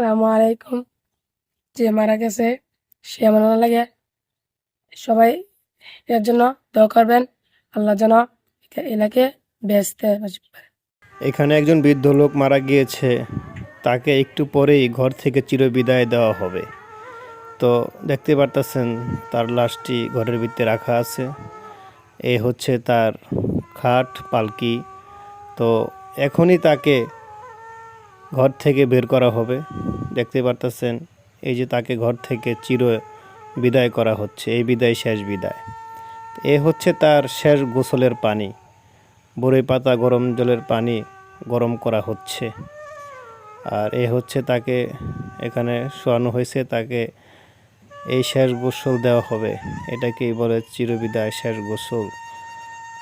আসসালামু আলাইকুম। যে মারা গেছে, সে আমার লাগে। সবাই এর জন্য দোয়া করবেন। আল্লাহ যেন এলাকে বেচতে এখানে একজন বৃদ্ধ লোক মারা গিয়েছে। তাকে একটু পরেই ঘর থেকে চিরবিদায় দেওয়া হবে। তো দেখতে পারতেছেন, তার লাশটি ঘরের ভিতরে রাখা আছে। এ হচ্ছে তার খাট, পালকি। তো এখনই তাকে ঘর থেকে বের করা হবে। দেখতে পারতেছেন, এই যে তাকে ঘর থেকে চির বিদায় করা হচ্ছে, এই বিদায় শেষ বিদায়। এ হচ্ছে তার শেষ গোসলের পানি বড়ই পাতা গরম জলের পানি গরম করা হচ্ছে। আর এ হচ্ছে তাকে এখানে শোয়ানো হয়েছে, তাকে এই শেষ গোসল দেওয়া হবে। এটাকেই বলে চিরবিদায় শেষ গোসল।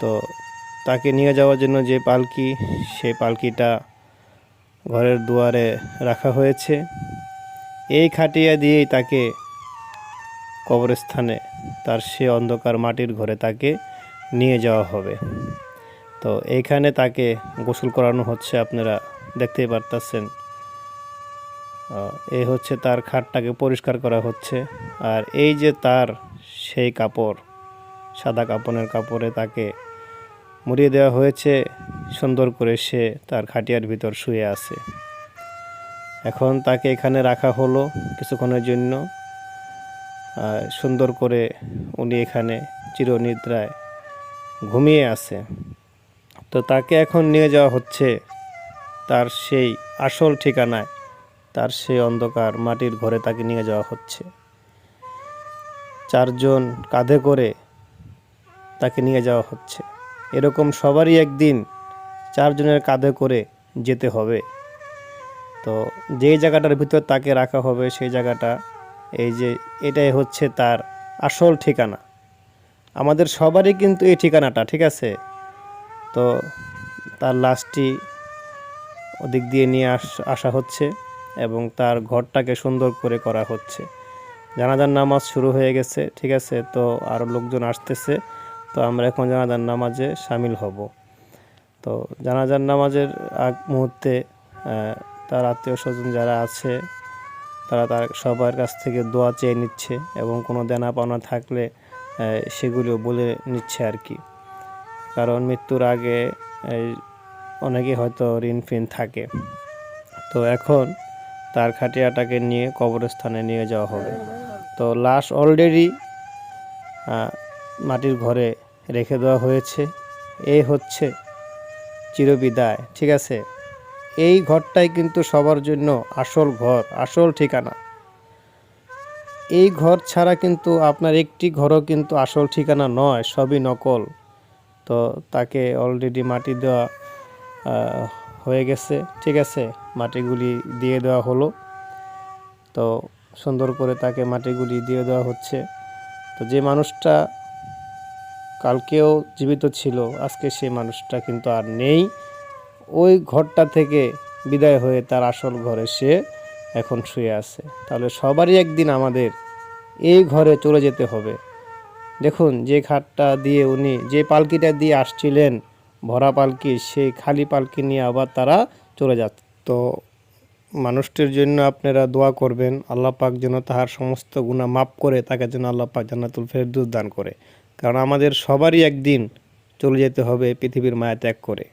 তো তাকে নিয়ে যাওয়ার জন্য যে পালকি সেই পালকিটা ঘরের দুয়ারে রাখা হয়েছে। এই খাটিয়া দিয়েই তাকে কবরস্থানে তার সে অন্ধকার মাটির ঘরে তাকে নিয়ে যাওয়া হবে। তো এইখানে তাকে গোসল করানো হচ্ছে, আপনারা দেখতেই পারতেছেন। এই হচ্ছে তার খাটটাকে পরিষ্কার করা হচ্ছে। আর এই যে তার সেই কাপড়, সাদা কাপড়ের কাপড়ে তাকে মুড়িয়ে দেওয়া হয়েছে। সুন্দর করে সে তার খাটিয়ার ভিতর শুয়ে আছে। এখন তাকে এখানে রাখা হলো কিছুক্ষণের জন্য। সুন্দর করে উনি এখানে চিরনিদ্রায় ঘুমিয়ে আছে। তো তাকে এখন নিয়ে যাওয়া হচ্ছে তার সেই আসল ঠিকানায়। তার সেই অন্ধকার মাটির ঘরে তাকে নিয়ে যাওয়া হচ্ছে। চারজন কাঁধে করে তাকে নিয়ে যাওয়া হচ্ছে। এরকম সবারই একদিন চারজনের কাঁধে করে যেতে হবে। তো যেই জায়গাটার ভিতর তাকে রাখা হবে, সেই জায়গাটা, এই যে এটাই হচ্ছে তার আসল ঠিকানা। আমাদের সবারই কিন্তু এই ঠিকানাটা, ঠিক আছে? তো তার লাশটি ওদিক দিয়ে নিয়ে আস, আসা হচ্ছে এবং তার ঘরটাকে সুন্দর করে করা হচ্ছে। জানাজার নামাজ শুরু হয়ে গেছে, ঠিক আছে? তো আরও লোকজন আসতেছে, তো আমরা এখন জানাজার নামাজে সামিল হব। তো জানাজার নামাজের আগ মুহূর্তে তার আত্মীয় স্বজন যারা আছে, তারা তার সবার কাছ থেকে দোয়া চেয়ে নিচ্ছে এবং কোনো দেনা পাওনা থাকলে সেগুলিও বলে নিচ্ছে আর কি। কারণ মৃত্যুর আগে অনেকে হয়তো ঋণ ফিন থাকে। তো এখন তার খাটিয়াটাকে নিয়ে কবরস্থানে নিয়ে যাওয়া হবে। তো লাশ অলরেডি মাটির ঘরে রেখে দেওয়া হয়েছে। এই হচ্ছে চিরবিদায়, ঠিক আছে? এই ঘরটাই কিন্তু সবার জন্য আসল ঘর, আসল ঠিকানা। এই ঘর ছাড়া কিন্তু আপনার একটি ঘরও কিন্তু আসল ঠিকানা নয়, সবই নকল। তো তাকে অলরেডি মাটি দেওয়া হয়ে গেছে, ঠিক আছে? মাটিগুলি দিয়ে দেওয়া হলো। তো সুন্দর করে তাকে মাটিগুলি দিয়ে দেওয়া হচ্ছে। তো যে মানুষটা কালকেও জীবিত ছিল, আজকে সেই মানুষটা কিন্তু আর নেই। ওই ঘরটা থেকে বিদায় হয়ে তার আসল ঘরে সে এখন শুয়ে আছে। তাহলে সবারই একদিন আমাদের এই ঘরে চলে যেতে হবে। দেখুন, যে খাটটা দিয়ে উনি, যে পালকিটা দিয়ে আসছিলেন, ভরা পালকি, সেই খালি পালকি নিয়ে আবার তারা চলে যাচ্ছে তো মানুষটির জন্য আপনারা দোয়া করবেন, আল্লাহ পাক যেন তাহার সমস্ত গুণা মাফ করে, তাকে যেন আল্লাহ পাক জান্নাতুল ফেরদৌস দান করে। কারণ আমাদের সবারই একদিন চলে যেতে হবে পৃথিবীর মায়া ত্যাগ করে।